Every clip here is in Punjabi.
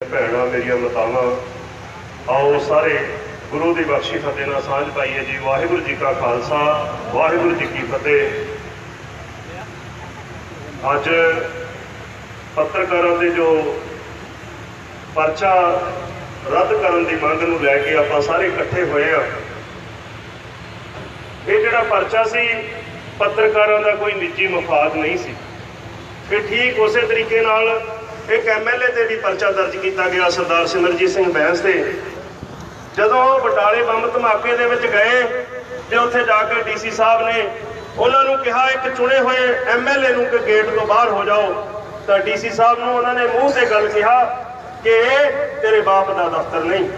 ਭੈਣਾਂ ਮੇਰੀਆਂ ਮਾਤਾਵਾਂ, ਆਓ ਸਾਰੇ ਗੁਰੂ ਦੀ ਬਖਸ਼ੀ ਫਤਿਹ ਨਾਲ ਸਾਂਝ ਪਾਈਏ ਜੀ। ਵਾਹਿਗੁਰੂ ਜੀ ਕਾ ਖਾਲਸਾ, ਵਾਹਿਗੁਰੂ ਜੀ ਕੀ ਫਤਿਹ। ਅੱਜ ਪੱਤਰਕਾਰਾਂ ਦੇ ਜੋ ਪਰਚਾ ਰੱਦ ਕਰਨ ਦੀ ਮੰਗ ਨੂੰ ਲੈ ਕੇ ਆਪਾਂ ਸਾਰੇ ਇਕੱਠੇ ਹੋਏ ਆ ਇਹ ਜਿਹੜਾ ਪਰਚਾ ਸੀ, ਪੱਤਰਕਾਰਾਂ ਦਾ ਕੋਈ ਨਿੱਜੀ ਮਫਾਦ ਨਹੀਂ ਸੀ। ਫਿਰ ਠੀਕ ਉਸੇ ਤਰੀਕੇ ਨਾਲ ਇੱਕ ਐਮਐਲਏ ਤੇ ਵੀ ਪਰਚਾ ਦਰਜ ਕੀਤਾ ਗਿਆ ਸਰਦਾਰ ਸਿਮਰਜੀਤ ਸਿੰਘ ਬੈਂਸ ਤੇ। ਜਦੋਂ ਉਹ ਬਟਾਲੇ ਬੰਬ ਧਮਾਕੇ ਦੇ ਵਿੱਚ ਗਏ ਤੇ ਉੱਥੇ ਜਾ ਕੇ ਡੀਸੀ ਸਾਹਿਬ ਨੇ ਉਹਨਾਂ ਨੂੰ ਕਿਹਾ, ਇੱਕ ਚੁਣੇ ਹੋਏ ਐਮਐਲਏ ਨੂੰ ਕਿ ਗੇਟ ਤੋਂ ਬਾਹਰ ਹੋ ਜਾਓ। ਤਾਂ ਡੀਸੀ ਸਾਹਿਬ ਨੂੰ ਉਹਨਾਂ ਨੇ ਮੂੰਹ ਤੇ ਗੱਲ ਕਿਹਾ ਕਿ ਇਹ ਤੇਰੇ ਬਾਪ ਦਾ ਦਫ਼ਤਰ ਨਹੀਂ।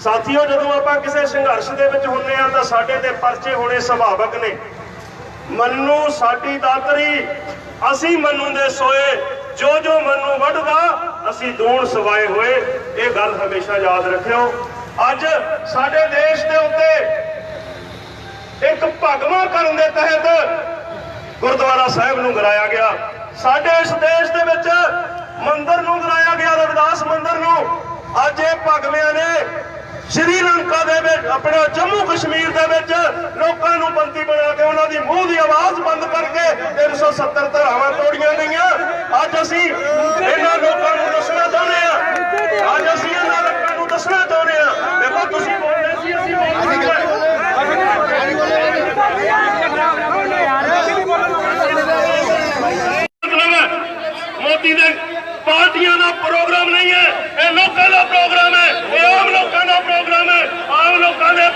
ਸਾਥੀਓ, ਜਦੋਂ ਆਪਾਂ ਕਿਸੇ ਸੰਘਰਸ਼ ਦੇ ਵਿੱਚ ਹੁੰਨੇ ਆ ਤਾਂ ਸਾਡੇ ਤੇ ਪਰਚੇ ਹੋਣੇ ਸੁਭਾਵਕ ਨੇ। ਮੰਨੂ ਸਾਡੀ ਦਾਤਰੀ, ਅਸੀਂ ਮੰਨੂ ਦੇ ਸੋਏ ਜੋ ਜੋ ਮੰਨੂ ਵੱਢਦਾ, ਅਸੀਂ ਦੂਣ ਸਵਾਏ ਹੋਏ, ਇਹ ਗੱਲ ਹਮੇਸ਼ਾ ਯਾਦ ਰੱਖਿਓ। ਅੱਜ ਸਾਡੇ ਦੇਸ਼ ਦੇ ਉੱਤੇ ਇੱਕ ਭਗਵਾ ਕਰਨ ਦੇ ਤਹਿਤ ਗੁਰਦੁਆਰਾ ਸਾਹਿਬ ਨੂੰ ਗਰਾਇਆ ਗਿਆ। ਸਾਡੇ ਇਸ ਦੇਸ਼ ਦੇ ਵਿੱਚ ਮੰਦਿਰ ਨੂੰ ਗਰਾਇਆ ਗਿਆ, ਰਵਿਦਾਸ ਮੰਦਿਰ ਨੂੰ। ਅੱਜ ਇਹ ਭਗਵਿਆਂ ਨੇ ਆਪਣਾ ਜੰਮੂ ਕਸ਼ਮੀਰ ਦੇ ਵਿੱਚ ਲੋਕਾਂ ਨੂੰ ਬੰਦੀ ਬਣਾ ਕੇ ਉਹਨਾਂ ਦੀ ਮੂੰਹ ਦੀ ਆਵਾਜ਼ ਬੰਦ ਕਰਕੇ 370 ਧਾਰਾਵਾਂ ਤੋੜੀਆਂ ਗਈਆਂ। ਅੱਜ ਅਸੀਂ ਇਹਨਾਂ ਲੋਕਾਂ ਨੂੰ ਦੱਸਣਾ ਚਾਹੁੰਦੇ ਆ ਅੱਜ ਅਸੀਂ ਇਹਨਾਂ ਲੋਕਾਂ ਨੂੰ ਦੱਸਣਾ ਚਾਹੁੰਦੇ ਆ ਦੇਖੋ, ਤੁਸੀਂ ਬੋਲਦੇ ਸੀ, ਅਸੀਂ ਬੋਲਦੇ ਮੋਦੀ ਦੇ ਪਾਰਟੀਆਂ ਦਾ ਪ੍ਰੋਗਰਾਮ ਨਹੀਂ ਹੈ। ਇਹ ਲੋਕਾਂ ਦਾ ਪ੍ਰੋਗਰਾਮ ਹੈ। ਇਹ ਆਮ ਲੋਕਾਂ ਦਾ ਪ੍ਰੋਗਰਾਮ ਹੈ।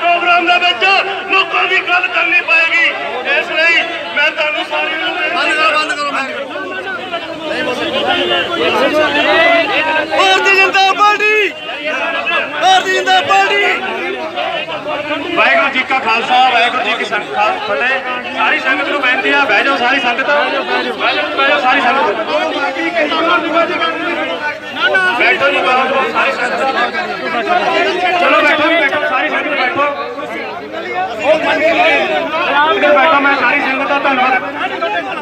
ਪ੍ਰੋਗਰਾਮ ਦੇ ਵਿੱਚ ਲੋਕਾਂ ਦੀ ਗੱਲ ਕਰਨੀ ਪਏਗੀ। ਇਸ ਲਈ ਮੈਂ ਤੁਹਾਨੂੰ ਸਾਰਿਆਂ ਨੂੰ ਬੇਨਤੀ ਭਾਰਤੀ ਜਨਤਾ ਪਾਰਟੀ! ਭਾਰਤੀ ਜਨਤਾ ਪਾਰਟੀ! ਵਾਹਿਗੁਰੂ ਜੀ ਕਾ ਖਾਲਸਾ ਵਾਹਿਗੁਰੂ ਜੀ ਕੀ ਸੰਗਤ ਫਤਿਹ। ਸਾਰੀ ਸੰਗਤ ਨੂੰ ਬੇਨਤੀ ਆ ਬਹਿ ਜਾਓ ਸਾਰੀ ਸੰਗਤ। ਬਹਿ ਜਾਓ ਸਾਰੀ ਸੰਗਤ ਬੈਠੋ ਮੈਂ ਸਾਰੀ ਸੰਗਤ ਦਾ ਧੰਨਵਾਦ।